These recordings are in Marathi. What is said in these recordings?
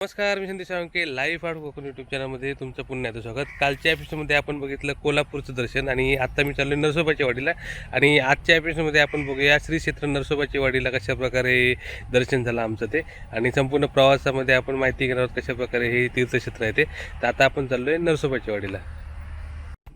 नमस्कार मी Sandesh Salunke live art Konkan YouTube चॅनलमध्ये तुमचं पुन्हा स्वागत. कालच्या एपिसोडमध्ये आपण बघितलं कोल्हापूरचं दर्शन आणि आत्ता मी चाललो नरसोबाच्या वाडीला. आणि आजच्या एपिसोडमध्ये आपण बघूया श्री क्षेत्र नरसोबाच्या वाडीला कशा प्रकारे दर्शन झालं आमचं ते. आणि संपूर्ण प्रवासामध्ये आपण माहिती घेणार आहोत कशा प्रकारे हे तीर्थक्षेत्र आहे ते. तर आता आपण चाललो आहे नरसोबाच्या वाडीला.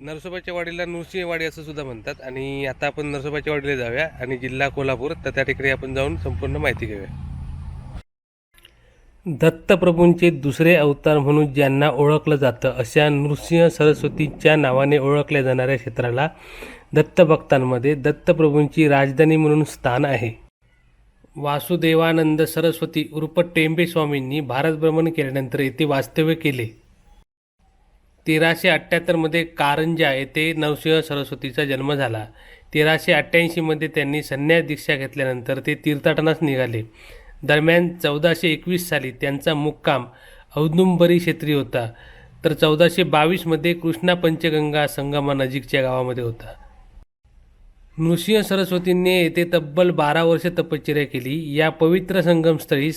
नरसोबाच्या वाडीला नृसिंहवाडी असं सुद्धा म्हणतात. आणि आता आपण नरसोबाच्या वाडीला जाऊया आणि जिल्हा कोल्हापूर तर त्या ठिकाणी आपण जाऊन संपूर्ण माहिती घेऊया. दत्तप्रभूंचे दुसरे अवतार म्हणून ज्यांना ओळखलं जातं अशा नृसिंह सरस्वतीच्या नावाने ओळखल्या जाणाऱ्या क्षेत्राला दत्तभक्तांमध्ये दत्तप्रभूंची राजधानी म्हणून स्थान आहे. वासुदेवानंद सरस्वती उर्फ टेंबे स्वामींनी केल्यानंतर येथे वास्तव्य केले. तेराशे अठ्ठ्याहत्तरमध्ये कारंजा येथे नरसिंह सरस्वतीचा जन्म झाला. तेराशे अठ्ठ्याऐंशीमध्ये त्यांनी संन्यास दीक्षा घेतल्यानंतर ते तीर्थाटनास निघाले. दरम्यान चौदाशे एकवीस साली त्यांचा मुक्काम औदुंबरी क्षेत्री होता. तर चौदाशे बावीसमध्ये कृष्णा पंचगंगा संगमानजीकच्या गावामध्ये होता. नृसिंह सरस्वतींनी येथे तब्बल बारा वर्ष तपश्चर्या केली. या पवित्र संगमस्थळी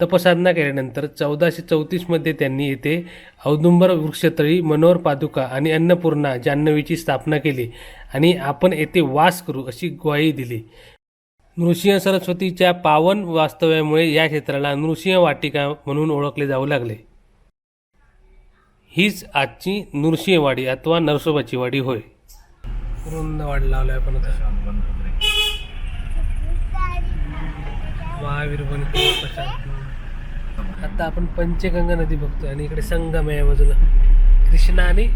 तपसाधना केल्यानंतर चौदाशे चौतीसमध्ये त्यांनी येथे औदुंबर वृक्षतळी मनोहर पादुका आणि अन्नपूर्णा जान्हवीची स्थापना केली आणि आपण येथे वास करू अशी ग्वाही दिली. नृसिंह सरस्वतीच्या पावन वास्तव्यामुळे या क्षेत्राला नृसिंह वाटिका म्हणून ओळखले जाऊ लागले. हीच आजची नृसिंहवाडी अथवा नरसोबाची वाडी होय. रुंद वाडी लावलाय आपण आता. महावीर वन आता आपण पंचगंगा नदी बघतोय आणि इकडे संगम आहे या बाजूला. कृष्णा आणि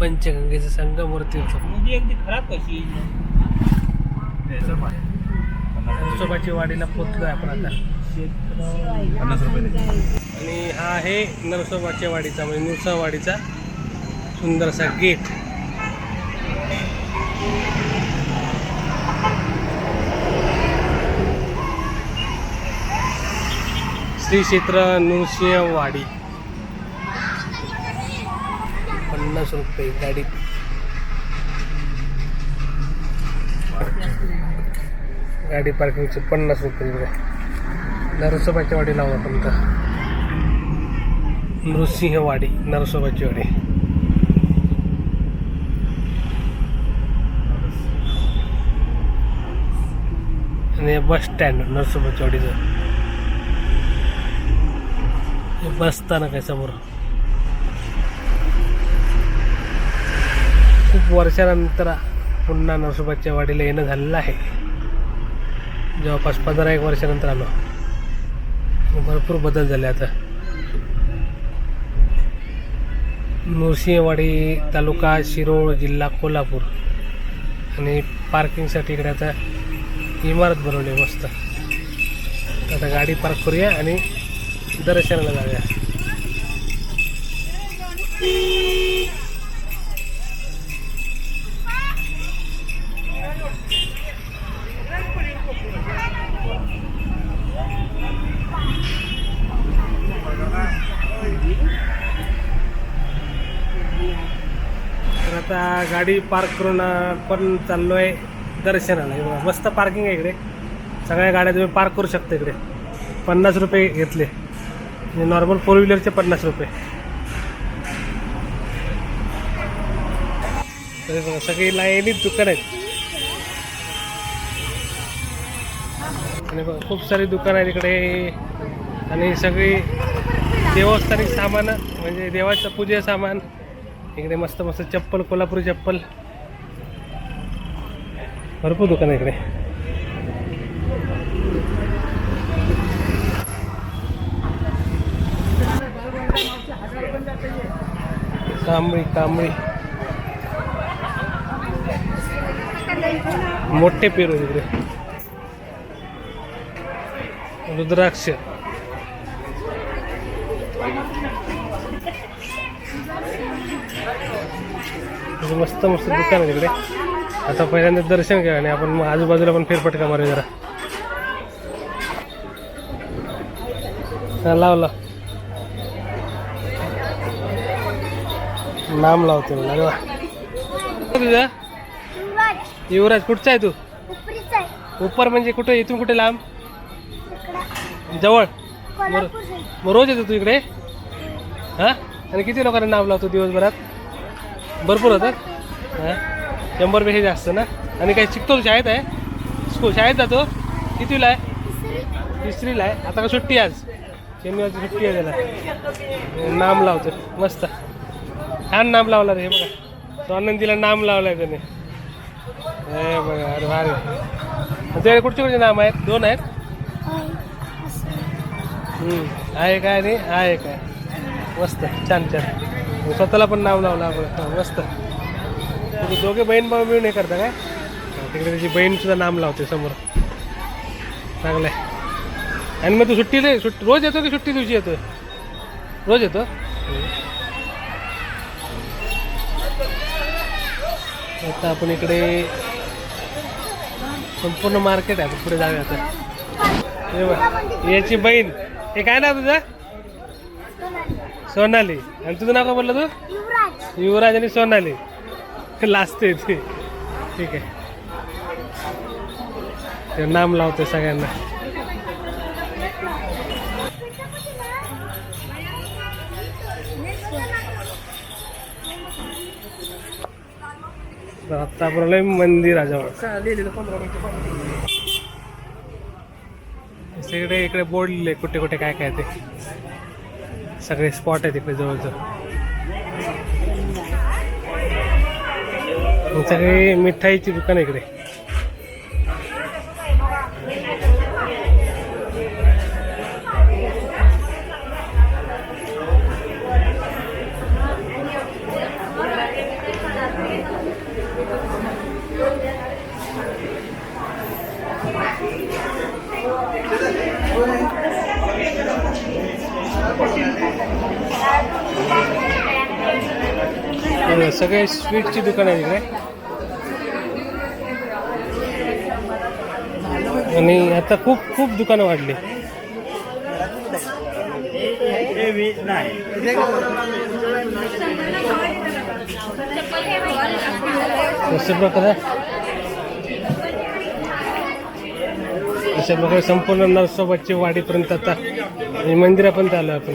पंचगंगेचा संगम वरती होतो खराब कशी? नरसोबाची वाडीला पोचलोय आपण आता. पन्नास रुपये आणि हा आहे नरसोबाच्या वाडीचा म्हणजे नरसोबावाडीचा सुंदरसा गेट. श्री क्षेत्र नृसिंहवाडी. पन्नास रुपये गाडी गाडी पार्किंगचे पन्नास रुपये इकडे नरसोबाच्या वाडी लावू आपण तर. नृसिंहवाडी नरसोबाची वाडी. आणि बस स्टँड नरसोबाची वाडीचं. बस स्थानक आहे समोर. खूप वर्षानंतर पुन्हा नरसोबाच्या वाडीला येणं झालेलं आहे. जवळपास पंधरा एक वर्षानंतर आलो. भरपूर बदल झाले आता. नृसिंहवाडी तालुका शिरोळ जिल्हा कोल्हापूर. आणि पार्किंगसाठी इकडे आता इमारत बनवली आहे मस्त. आता गाडी पार्क करूया आणि दर्शनाला जाऊया. गाडी पार्क करून पण चाललो आहे दर्शनाला. हे बघा मस्त पार्किंग आहे इकडे. सगळ्या गाड्या तुम्ही पार्क करू शकता इकडे. पन्नास रुपये घेतले. नॉर्मल फोर व्हीलरचे पन्नास रुपये. बघा सगळी लाईनीत दुकान आहेत. आणि बघा खूप सारी दुकान आहेत इकडे. आणि सगळी देवस्थानिक सामान म्हणजे देवाचं पूजे सामान. इकडे मस्त मस्त चप्पल कोल्हापुरी चप्पल. भरपूर दुकान आहे इकडे. कांबळी कांबळी. मोठे पेरू इकडे. रुद्राक्ष. इथे मस्त मस्त दुकान आहे तिकडे. आता पहिल्यांदा दर्शन घ्या आणि आपण आजूबाजूला पण फेरफटका मारूया जरा. हा, लाव लाव. नाम लावते मला वा. तुझा? युवराज. कुठचा आहे तू? उपर म्हणजे कुठं? इथून कुठे लांब? जवळ? मग रोज येतो तू इकडे? हां? आणि किती लोकांना नाव लावतो दिवसभरात? भरपूर होतात. हां. शंभरपेक्षा जास्त ना? आणि काय शिकतो शाळेत आहे? स्कूल शाळेत जातो. कितीला आहे? तिसरीला आहे. आता का सुट्टी आज? शनिवारची सुट्टी आहे त्याला. नाम लावतो. मस्त. छान नाम लावला रे हे बघा. तो आनंदीला नाम लावलाय त्याने. हे बघा अरे भारी तुझ्याकडे कुठचे कुठचे नाम आहेत? दोन आहेत. आहे काय रे? आहे काय? मस्त. छान छान. हो, स्वतःला पण नाव लावलं आपण. मस्त. तुम्ही दोघे बहीण भाऊ मिळून हे करता काय? तिकडे त्याची बहीण सुद्धा नाम लावते समोर. चांगलं आहे आणि मग तू सुट्टीला सुट्टी रोज येतो की सुट्टी दिवशी येतो रोज येतो? आता आपण इकडे संपूर्ण मार्केट आहे पुढे जाऊया आता. हे याची बहीण. हे काय ना तुझं? सोनाली. आणि तुझं नाव काय बोललं तू? युवराज. आणि सोनाली. लाजते ते. ठीक आहे. ते नाम लावते सगळ्यांना. आता आपण मंदिराजवळ सगळे इकडे बोर्ड लिहिले कुठे कुठे काय काय ते. सगळे स्पॉट आहेत इकडे जवळजवळ सगळे मिठाईची दुकान इकडे. सगळे स्वीटची दुकान आहे तिकडे. आणि आता खूप खूप दुकानं वाढली. अशा प्रकारे. अशा प्रकारे संपूर्ण नरसोबाची वाडीपर्यंत आता मंदिरापर्यंत आलं आपण.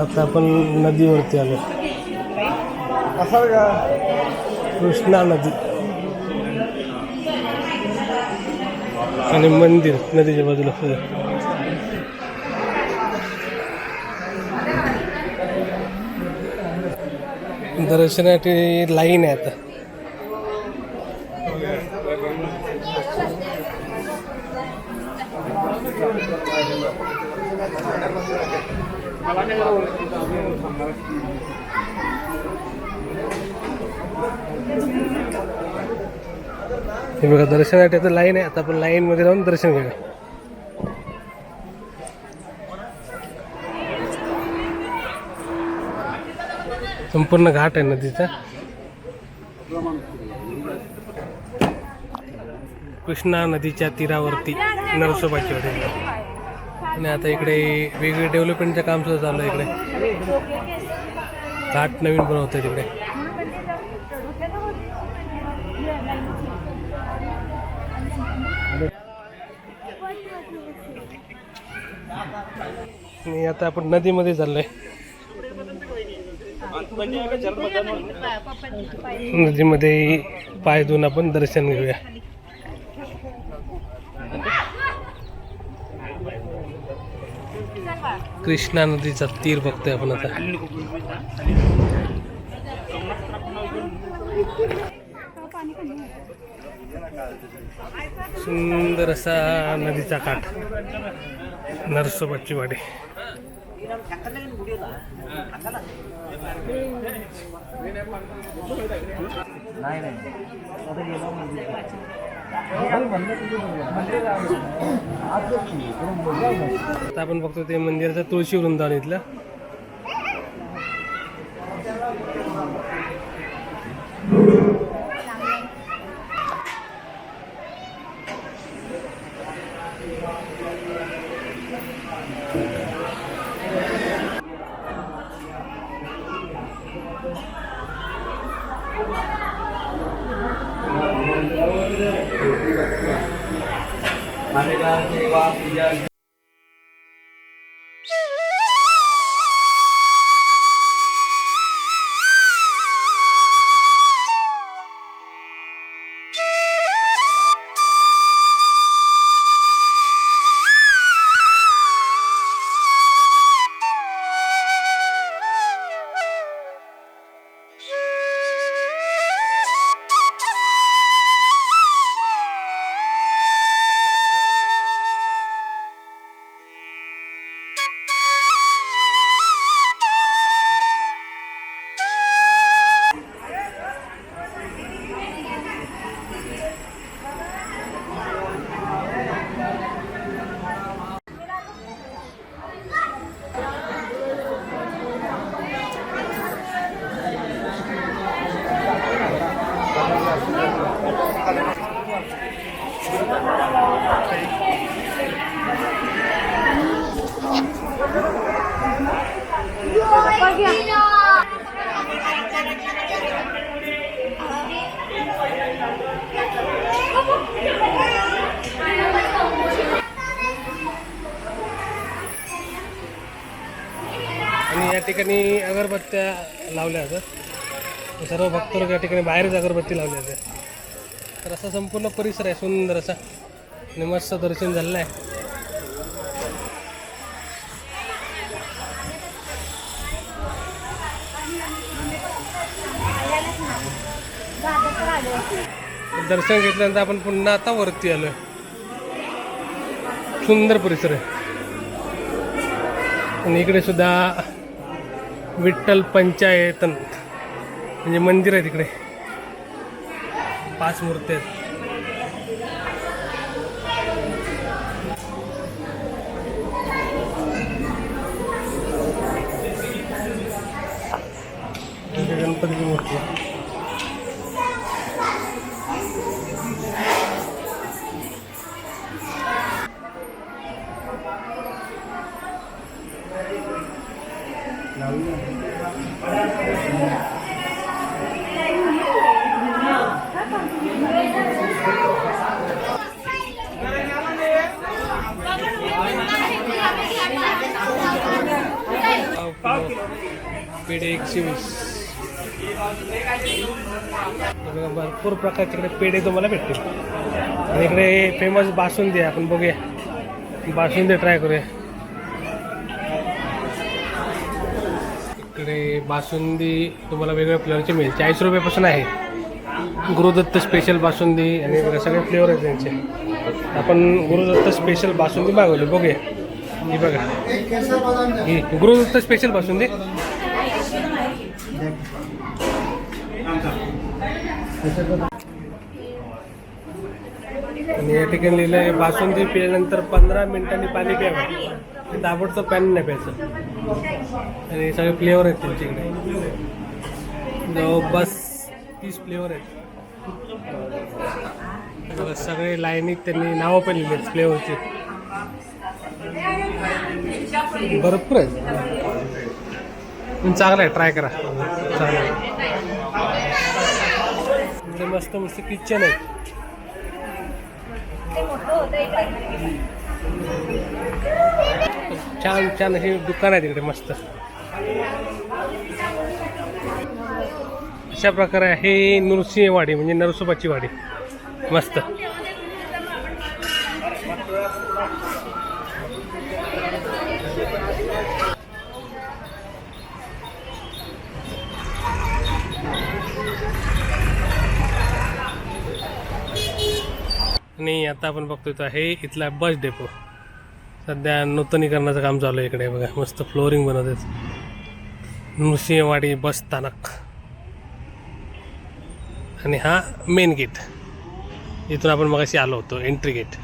आता आपण नदीवरती आलो. कृष्णा नदी. आणि मंदिर नदीच्या बाजूला. दर्शनासाठी लाईन आहे आता. हे बघा दर्शनासाठी आता लाईन आहे. आता आपण लाईन मध्ये जाऊन दर्शन घेऊया. संपूर्ण घाट आहे नदीचा. कृष्णा नदीच्या तीरावरती नरसोबाची वाडी आणि आता इकडे वेगवेगळे डेव्हलपमेंटचं काम सुद्धा चालू आहे इकडे. घाट नवीन बनवत आहे तिकडे. आणि आता आपण नदीमध्ये चाललोय. नदीमध्ये पाय धुवून आपण दर्शन घेऊया. कृष्णा नदीचा तीर बघतोय आपण आता. सुंदर असा नदीचा काठ. नरसोबाची वाडी. नाही नाही. आता आपण बघतो ते मंदिराचं तुळशी वृंदावन इथलं. Lagi. ठिकाणी अगरबत्त्या लावल्या जातात सर्व भक्त लोक या ठिकाणी बाहेरच अगरबत्ती लावल्या जातात तर असा संपूर्ण परिसर आहे सुंदर असा. आणि मस्त दर्शन झालेलं आहे. दर्शन घेतल्यानंतर आपण पुन्हा आता वरती आलो सुंदर परिसर आहे. आणि इकडे सुद्धा विठ्ठल पंचायतन. म्हणजे मंदिर आहे तिकडे. पाच मूर्ती आहेत इथे गणपतीची मूर्ती आहे पाव किलो पेढे एकशे वीस बघा, भरपूर प्रकारचे इकडे पेढे तुम्हाला भेटतील. आणि इकडे फेमस बासुंदी आहे आपण बघूया. बासुंदी ट्राय करूया. इकडे बासुंदी तुम्हाला वेगवेगळ्या फ्लेवरची मिळेल. चाळीस रुपयापासून आहे. गुरुदत्त स्पेशल बासुंदी आणि सगळे फ्लेवर आहेत त्यांचे. आपण गुरुदत्त स्पेशल बासुंदी मागवली बघूया. ही बघा. ही गुरुदत्त स्पेशल बासुंदी. आणि या ठिकाणी लिहिलं आहे बासुंदी पिल्यानंतर पंधरा मिनिटांनी पाणी प्यावं. दाबडचं पाणी नाही प्यायचं. आणि सगळे फ्लेवर आहेत त्यांच्याकडे. जवळपास तीस फ्लेवर आहेत. सगळे लाईनीत त्यांनी नावं पण लिहिली आहेत फ्लेवरचे भरपूर आहेत. पण चांगलं आहे ट्राय करा. चांगलं आहे. इथे मस्त मस्त किचन आहे. छान छान अशी दुकान आहे तिकडे मस्त. अशा प्रकारे आहे नृसिंहवाडी म्हणजे नरसोबाची वाडी. मस्त. आणि आता आपण बघतोय तो आहे इथला बस डेपो. सध्या नूतनीकरणाचं काम चालू आहे इकडे बघा मस्त फ्लोरिंग बनवत आहेत नृसिंहवाडी बस स्थानक. आणि हा मेन गेट इथून आपण मगाशी आलो होतो एंट्री गेट